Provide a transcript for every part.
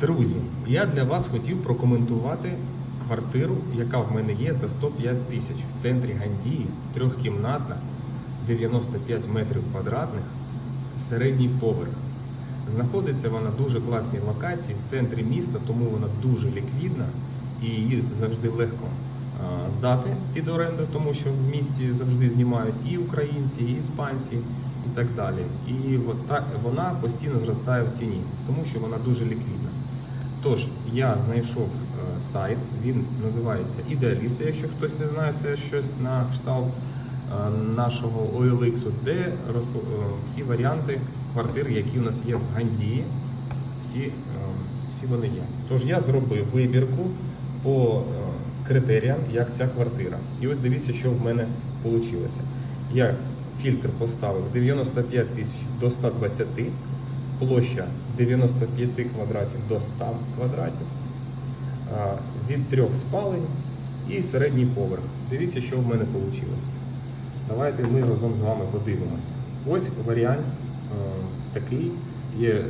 Друзі, я для вас хотів прокоментувати квартиру, яка в мене є за 105 тисяч в центрі Гандії, трьохкімнатна, 95 метрів квадратних, середній поверх. Знаходиться вона в дуже класній локації в центрі міста, тому вона дуже ліквідна і її завжди легко здати під оренду, тому що в місті завжди знімають і українці, і іспанці, і так далі. І вона постійно зростає в ціні, тому що вона дуже ліквідна. Тож я знайшов е, сайт, він називається Ідеалісти. Якщо хтось не знає, це щось на кшталт е, нашого OLX, де розпо... е, всі варіанти квартир, які у нас є в Гандії, всі, всі вони є. Тож я зробив вибірку по критеріям, як ця квартира. І ось дивіться, що в мене вийшло. Я фільтр поставив 95 тисяч до 120, площа 95 квадратів до 100 квадратів, від трьох спалень і середній поверх. Дивіться, що в мене вийшло. Давайте ми разом з вами подивимося. Ось варіант е, такий є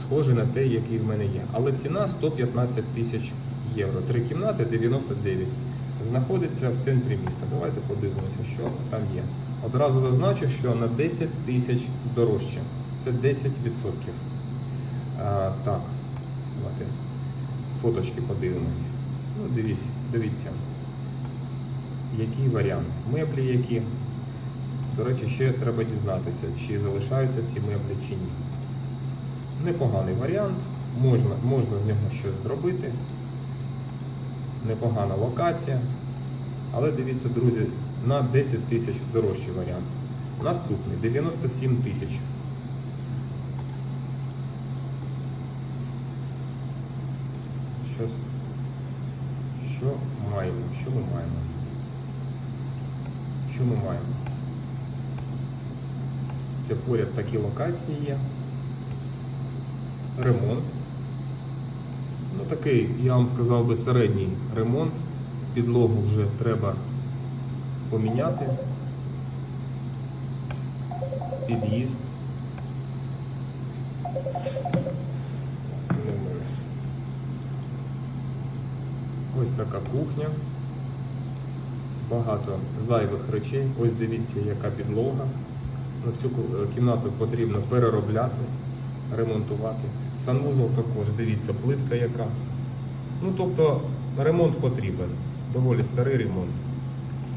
схожий на те, який в мене є. Але ціна 115 тисяч євро. Три кімнати 99. Знаходиться в центрі міста. Давайте подивимося, що там є. Одразу зазначу, що на 10 тисяч дорожче. Це 10%. А, так, давайте фоточки подивимось. Ну, дивіться, дивіться. Який варіант? Меблі які. До речі, ще треба дізнатися, чи залишаються ці меблі чи ні. Непоганий варіант, можна, можна з нього щось зробити. Непогана локація. Але дивіться, друзі, на 10 тисяч дорожчий варіант. Наступний 97 тисяч. Що, що маємо? Що ми маємо? Що ми маємо? Це поряд такі локації є. Ремонт. Ну такий, я вам сказав би, середній ремонт. Підлогу вже треба поміняти. Під'їзд. Це не в мене. Ось така кухня. Багато зайвих речей. Ось дивіться, яка підлога. На цю кімнату потрібно переробляти, ремонтувати. Санвузол також, дивіться, плитка яка. Ну, тобто, ремонт потрібен. Доволі старий ремонт.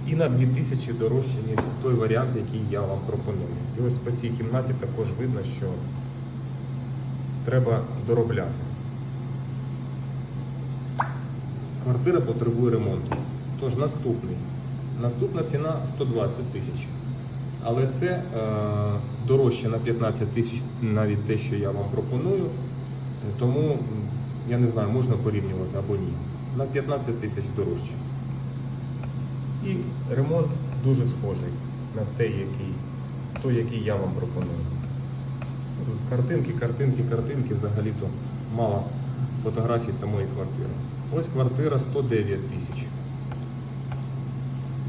І на 2000 дорожче, ніж той варіант, який я вам пропоную. І ось по цій кімнаті також видно, що треба доробляти. Квартира потребує ремонту. Тож наступний. Наступна ціна 120 тисяч. Але це е, дорожче на 15 тисяч навіть те, що я вам пропоную. Тому я не знаю, можна порівнювати або ні. На 15 тисяч дорожче. І ремонт дуже схожий на той, який, той, який я вам пропоную. Картинки, картинки, картинки, взагалі-то мало фотографій самої квартири. Ось квартира 109 тисяч.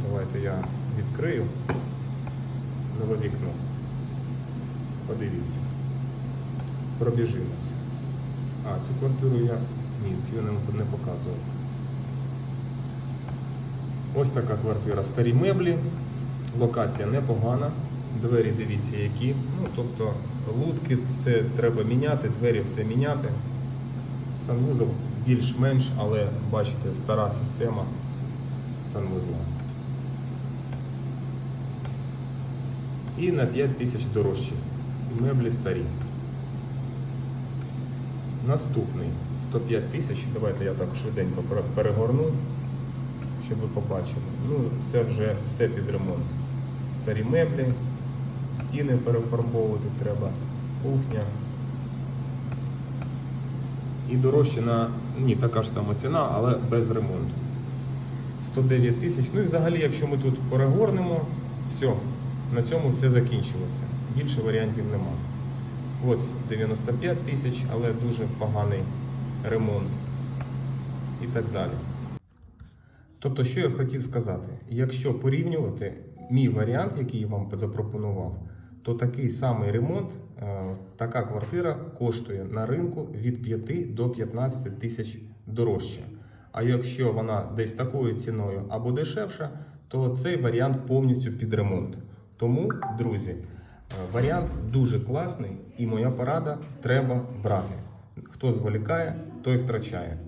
Давайте я відкрию нове вікно. Подивіться. Пробіжимося. А, цю квартиру я. Ні, цю я не, показував. Ось така квартира. Старі меблі, локація непогана. Двері дивіться які. Ну, тобто лутки це треба міняти, двері все міняти. Санвузол більш-менш, але бачите, стара система санвузла. І на 5 тисяч дорожчі. Меблі старі. Наступний 105 тисяч. Давайте я так швиденько перегорну, щоб ви побачили. Ну, це вже все під ремонт. Старі меблі, стіни перефарбовувати треба, кухня. І дорожче на ні, така ж сама ціна, але без ремонту. 109 тисяч. Ну і взагалі, якщо ми тут перегорнемо, все, на цьому все закінчилося. Більше варіантів нема. Ось 95 тисяч, але дуже поганий ремонт і так далі. Тобто, що я хотів сказати, якщо порівнювати мій варіант, який я вам запропонував, то такий самий ремонт, е, така квартира коштує на ринку від 5 до 15 тисяч дорожче. А якщо вона десь такою ціною або дешевша, то цей варіант повністю під ремонт. Тому, друзі, е, варіант дуже класний, і моя порада треба брати. Хто зволікає, той втрачає.